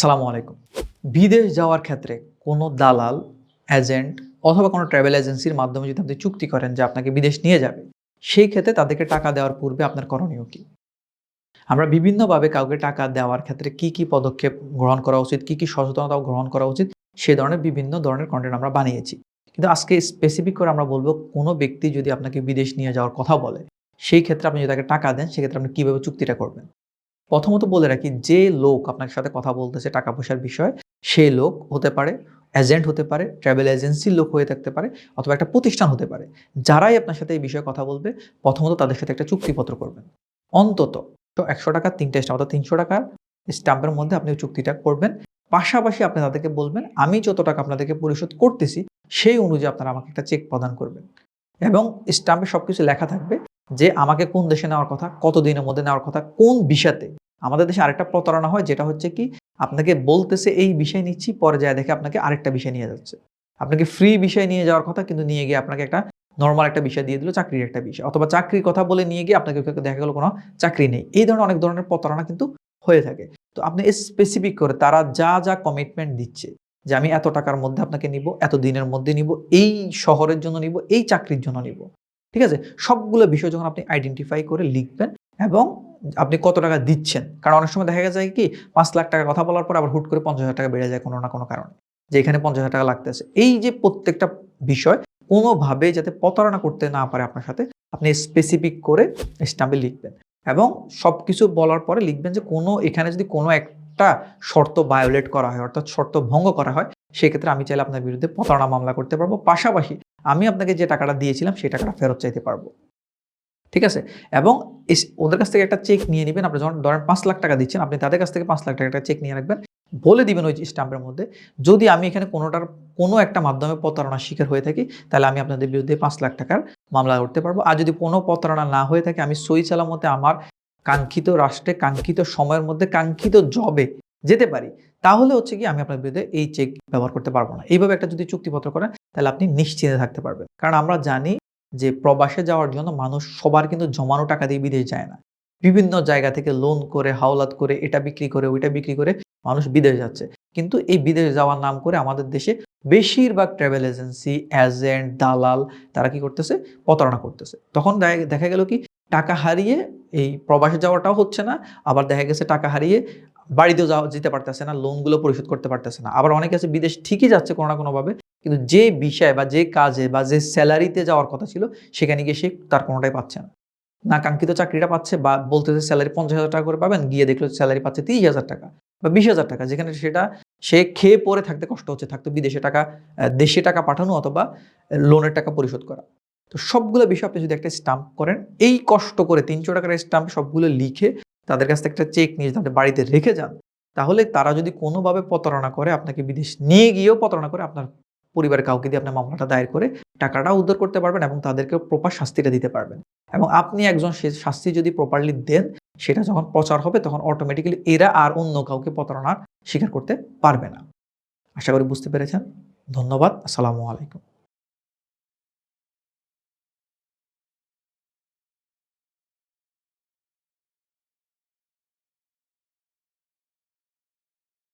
আসসালামু আলাইকুম। বিদেশ যাওয়ার ক্ষেত্রে কোনো দালাল, এজেন্ট অথবা কোনো ট্রাভেল এজেন্সির মাধ্যমে যদি আপনি চুক্তি করেন যে আপনাকে বিদেশ নিয়ে যাবে, সেই ক্ষেত্রে তাদেরকে টাকা দেওয়ার পূর্বে আপনার করণীয় কী? আমরা বিভিন্নভাবে কাউকে টাকা দেওয়ার ক্ষেত্রে কি কি পদক্ষেপ গ্রহণ করা উচিত, কি কি সচেতনতা গ্রহণ করা উচিত সেই ধরনের বিভিন্ন ধরনের কন্টেন্ট আমরা বানিয়েছি। কিন্তু আজকে স্পেসিফিক করে আমরা বলব কোনো ব্যক্তি যদি আপনাকে বিদেশ নিয়ে যাওয়ার কথা বলে, সেই ক্ষেত্রে আপনি যদি তাকে টাকা দেন, সেক্ষেত্রে আপনি কীভাবে চুক্তিটা করবেন? প্রথমত বলে রাখি, যে লোক আপনার সাথে কথা বলতেছে টাকা পয়সার বিষয় সেই লোক হতে পারে এজেন্ট হতে পারে ট্রাভেল এজেন্সির লোক হয়ে থাকতে পারে অথবা একটা প্রতিষ্ঠান হতে পারে। যারাই আপনার সাথে এই বিষয়ে কথা বলবে, প্রথমত তাদের সাথে একটা চুক্তিপত্র করবেন। অন্তত, তো একশো টাকা, তিনটে স্টাম্প অর্থাৎ তিনশো টাকার স্টাম্পের মধ্যে আপনি চুক্তিটা করবেন। পাশাপাশি আপনি তাদেরকে বলবেন, আমি যত টাকা আপনাদেরকে পরিশোধ করতেছি, সেই অনুযায়ী আপনারা আমাকে একটা চেক প্রদান করবেন। এবং স্টাম্পে সব কিছু লেখা থাকবে। যে আমাকে কোন দেশে নেওয়ার কথা কত দিনের মধ্যে নেওয়ার কথা, কোন বিষয়তে আমাদের দেশে আরেকটা প্রতারণা হয়, যেটা হচ্ছে কি, আপনাকে বলতেছে, এই বিষয় নিচ্ছি, পরে যায় দেখে আপনাকে আরেকটা বিষয় নিয়ে যাচ্ছে। আপনাকে ফ্রি বিষয় নিয়ে যাওয়ার কথা, কিন্তু নিয়ে গিয়ে আপনাকে একটা নর্মাল একটা বিষয় দিয়ে দিল, চাকরির একটা বিষয়। অথবা চাকরির কথা বলে নিয়ে গিয়ে আপনাকে দেখা গেল কোনো চাকরি নেই। এই ধরনের অনেক ধরনের প্রতারণা কিন্তু হয়ে থাকে। তো আপনি স্পেসিফিক করে তারা যা যা কমিটমেন্ট দিচ্ছে, যে আমি এত টাকার মধ্যে আপনাকে নিব এত দিনের মধ্যে নিব, এই শহরের জন্য নিব, এই চাকরির জন্য নিব ঠিক আছে? সবগুলো বিষয় যখন আপনি আইডেন্টিফাই করে লিখবেন এবং আপনি কত টাকা দিচ্ছেন, কারণ অনেক সময় দেখা যায় কি, পাঁচ লাখ টাকা কথা বলার পর আবার হুট করে পঞ্চাশ হাজার টাকা বেড়ে যায় কোনো না কোনো কারণে, যে এখানে পঞ্চাশ হাজার টাকা লাগতেছে। এই যে প্রত্যেকটা বিষয় কোনোভাবে যাতে প্রতারণা করতে না পারে আপনার সাথে, আপনি স্পেসিফিক করে স্টাম্পে লিখবেন এবং সব কিছু বলার পরে লিখবেন যে কোনো, এখানে যদি কোনো একটা শর্ত ভায়োলেট করা হয়, অর্থাৎ শর্ত ভঙ্গ করা হয় সেক্ষেত্রে আমি চাইলে আপনার বিরুদ্ধে প্রতারণা মামলা করতে পারব। পাশাপাশি আমি আপনাকে যে টাকাটা দিয়েছিলাম, সেই টাকাটা ফেরত চাইতে পারব। ঠিক আছে? এবং ওদের কাছ থেকে একটা চেক নিয়ে নেবেন। আপনি যখন ধরেন পাঁচ লাখ টাকা দিচ্ছেন, আপনি তাদের কাছ থেকে পাঁচ লাখ টাকা একটা চেক নিয়ে রাখবেন। বলে দিবেন ওই স্ট্যাম্পের মধ্যে, যদি আমি এখানে কোনোটার, কোনো একটা মাধ্যমে প্রতারণার শিকার হয়ে থাকি, তাহলে আমি আপনাদের বিরুদ্ধে পাঁচ লাখ টাকার মামলা করতে পারব। আর যদি কোনো প্রতারণা না হয়ে থাকে, আমি সই চালামতে আমার কাঙ্ক্ষিত রাষ্ট্রে, কাঙ্ক্ষিত সময়ের মধ্যে, কাঙ্ক্ষিত জবে যেতে পারি, তাহলে হচ্ছে কি আমি আপনার বিরুদ্ধে এই চেক ব্যবহার করতে পারব না। এইভাবে একটা যদি চুক্তিপত্র করেন, তাহলে আপনি নিশ্চিন্তে থাকতে পারবেন। কারণ আমরা জানি যে প্রবাসে যাওয়ার জন্য মানুষ সবার কিন্তু জমানো টাকা দিয়ে বিদেশ যায় না। বিভিন্ন জায়গা থেকে লোন করে, হাওলাত করে, এটা বিক্রি করে, ওইটা বিক্রি করে মানুষ বিদেশ যাচ্ছে। কিন্তু এই বিদেশ যাওয়ার নাম করে আমাদের দেশে বেশিরভাগ ট্রাভেল এজেন্সি এজেন্ট দালাল, তারা কি করতেছে? প্রতারণা করতেছে। তখন দেখা- দেখা গেল কি, টাকা হারিয়ে এই প্রবাসে যাওয়াটাও হচ্ছে না, আবার দেখা গেছে টাকা হারিয়ে বাড়িতেও যাওয়া যেতে পারতেছে না লোনগুলো পরিশোধ করতে পারতেছে না। আবার অনেকে আছে, বিদেশ ঠিকই যাচ্ছে কোনো না কোনোভাবে, কিন্তু যে বিষয় বা যে কাজে বা যে স্যালারিতে যাওয়ার কথা ছিল, সেখানে গিয়ে সে তার কোনোটাই পাচ্ছে না। না, কাঙ্ক্ষিত চাকরিটা পাচ্ছে বা বলতেছে স্যালারি পঞ্চাশ হাজার টাকা করে পাবেন, গিয়ে দেখল স্যালারি পাচ্ছে তিরিশ হাজার টাকা বা বিশ হাজার টাকা, যেখানে সেটা সে খেয়ে পরে থাকতে কষ্ট হচ্ছে, থাকতো বিদেশে টাকা দেশে টাকা পাঠানো অথবা লোনের টাকা পরিশোধ করা। তো সবগুলো বিষয় আপনি যদি একটা স্টাম্প করেন, এই কষ্ট করে তিনশো টাকার স্টাম্প সবগুলো লিখে তাদের কাছ থেকে একটা চেক নিয়ে তাদের বাড়িতে রেখে যান, তাহলে তারা যদি কোনোভাবে প্রতারণা করে আপনাকে বিদেশ নিয়ে গিয়েও প্রতারণা করে, আপনার পরিবারের কাউকে দিয়ে আপনার মামলাটা দায়ের করে টাকাটা উদ্ধার করতে পারবেন এবং তাদেরকে প্রপার শাস্তিটা দিতে পারবেন। এবং আপনি একজন সে শাস্তি যদি প্রপারলি দেন, সেটা যখন প্রচার হবে, তখন অটোমেটিক্যালি এরা আর অন্য কাউকে প্রতারণার স্বীকার করতে পারবে না। আশা করি বুঝতে পেরেছেন। ধন্যবাদ। আসসালামু আলাইকুম।